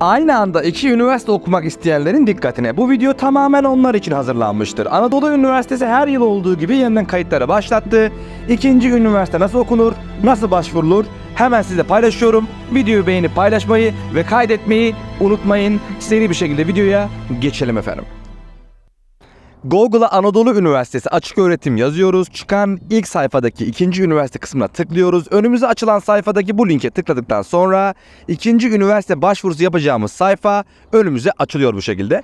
Aynı anda iki üniversite okumak isteyenlerin dikkatine. Bu video tamamen onlar için hazırlanmıştır. Anadolu Üniversitesi her yıl olduğu gibi yeniden kayıtları başlattı. İkinci üniversite nasıl okunur, nasıl başvurulur hemen size paylaşıyorum. Videoyu beğenip paylaşmayı ve kaydetmeyi unutmayın. Seri bir şekilde videoya geçelim efendim. Google'a Anadolu Üniversitesi açık öğretim yazıyoruz. Çıkan ilk sayfadaki ikinci üniversite kısmına tıklıyoruz. Önümüze açılan sayfadaki bu linke tıkladıktan sonra ikinci üniversite başvurusu yapacağımız sayfa önümüze açılıyor bu şekilde.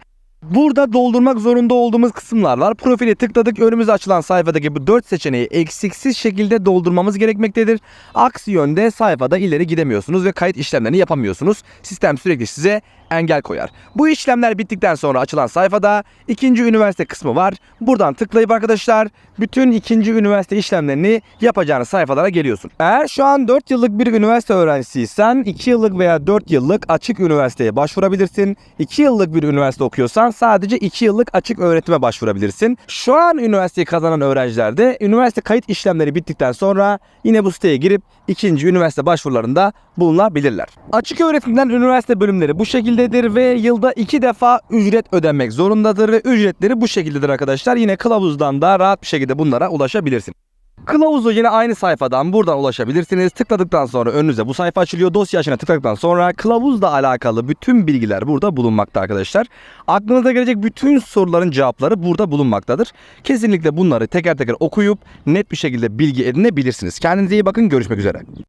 Burada doldurmak zorunda olduğumuz kısımlar var. Profili tıkladık. Önümüze açılan sayfadaki bu 4 seçeneği eksiksiz şekilde doldurmamız gerekmektedir. Aksi yönde sayfada ileri gidemiyorsunuz ve kayıt işlemlerini yapamıyorsunuz. Sistem sürekli size engel koyar. Bu işlemler bittikten sonra açılan sayfada ikinci üniversite kısmı var. Buradan tıklayıp arkadaşlar bütün ikinci üniversite işlemlerini yapacağınız sayfalara geliyorsun. Eğer şu an 4 yıllık bir üniversite öğrencisiysen 2 yıllık veya 4 yıllık açık üniversiteye başvurabilirsin. 2 yıllık bir üniversite okuyorsan sadece 2 yıllık açık öğretime başvurabilirsin. Şu an üniversiteyi kazanan öğrenciler de üniversite kayıt işlemleri bittikten sonra yine bu siteye girip ikinci üniversite başvurularında bulunabilirler. Açık öğretimden üniversite bölümleri bu şekildedir ve yılda iki defa ücret ödenmek zorundadır ve ücretleri bu şekildedir arkadaşlar. Yine kılavuzdan da rahat bir şekilde bunlara ulaşabilirsin. Kılavuzu yine aynı sayfadan buradan ulaşabilirsiniz. Tıkladıktan sonra önünüze bu sayfa açılıyor. Dosya açına tıkladıktan sonra kılavuzla alakalı bütün bilgiler burada bulunmakta arkadaşlar. Aklınıza gelecek bütün soruların cevapları burada bulunmaktadır. Kesinlikle bunları teker teker okuyup net bir şekilde bilgi edinebilirsiniz. Kendinize iyi bakın. Görüşmek üzere.